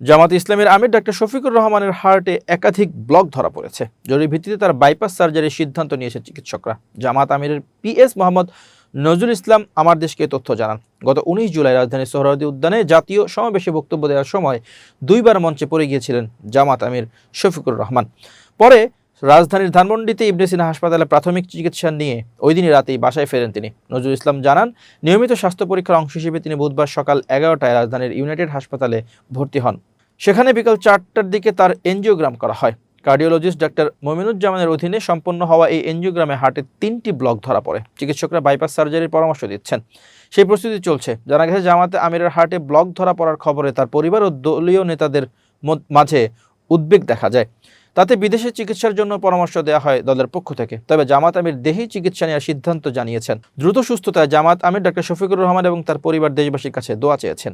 জামাত ইসলামের আমির ডাক্তার শফিকুর রহমানের হার্টে একাধিক ব্লক ধরা পড়েছে। জরুরি ভিত্তিতে তার বাইপাস সার্জারির সিদ্ধান্ত নিয়েছে চিকিৎসকরা। জামাত আমিরের পিএস মোহাম্মদ নজরুল ইসলাম আমার দেশকে তথ্য জানান। গত উনিশ জুলাই রাজধানীর সোহরাওয়ার্দী উদ্যানে জাতীয় সমাবেশে বক্তব্য দেওয়ার সময় দুইবার মঞ্চে পড়ে গিয়েছিলেন জামাত আমির শফিকুর রহমান। পরে রাজধানীর ধানমন্ডিতে ইবনে সিনা হাসপাতালে প্রাথমিক চিকিৎসা নিয়ে ওই দিনই রাতেই বাসায় ফেরেন তিনি। নজরুল ইসলাম জানান, নিয়মিত স্বাস্থ্য পরীক্ষার অংশ হিসেবে তিনি বুধবার সকাল এগারোটায় রাজধানীর ইউনাইটেড হাসপাতালে ভর্তি হন। সেখানে বিকাল চারটার দিকে তার এনজিওগ্রাম করা হয়। কার্ডিওলজিস্ট ডাক্তার মমিনুজ্জামানের অধীনে সম্পন্ন হওয়া এই এনজিওগ্রামে হার্টের তিনটি ব্লক ধরা পড়ে। চিকিৎসকরা বাইপাস সার্জারির পরামর্শ দিচ্ছেন। সেই প্রস্তুতি চলছে। জানা গেছে, জামাতে আমিরের হার্টে ব্লক ধরা পড়ার খবরে তার পরিবার ও দলীয় নেতাদের মাঝে উদ্বেগ দেখা যায়। তাতে বিদেশে চিকিৎসার জন্য পরামর্শ দেওয়া হয় দলের পক্ষ থেকে। তবে জামাত আমির দেহেই চিকিৎসা নেওয়ার সিদ্ধান্ত জানিয়েছেন। দ্রুত সুস্থতায় জামাত আমির ডাক্তার শফিকুর রহমান এবং তার পরিবার দেশবাসীর কাছে দোয়া চেয়েছেন।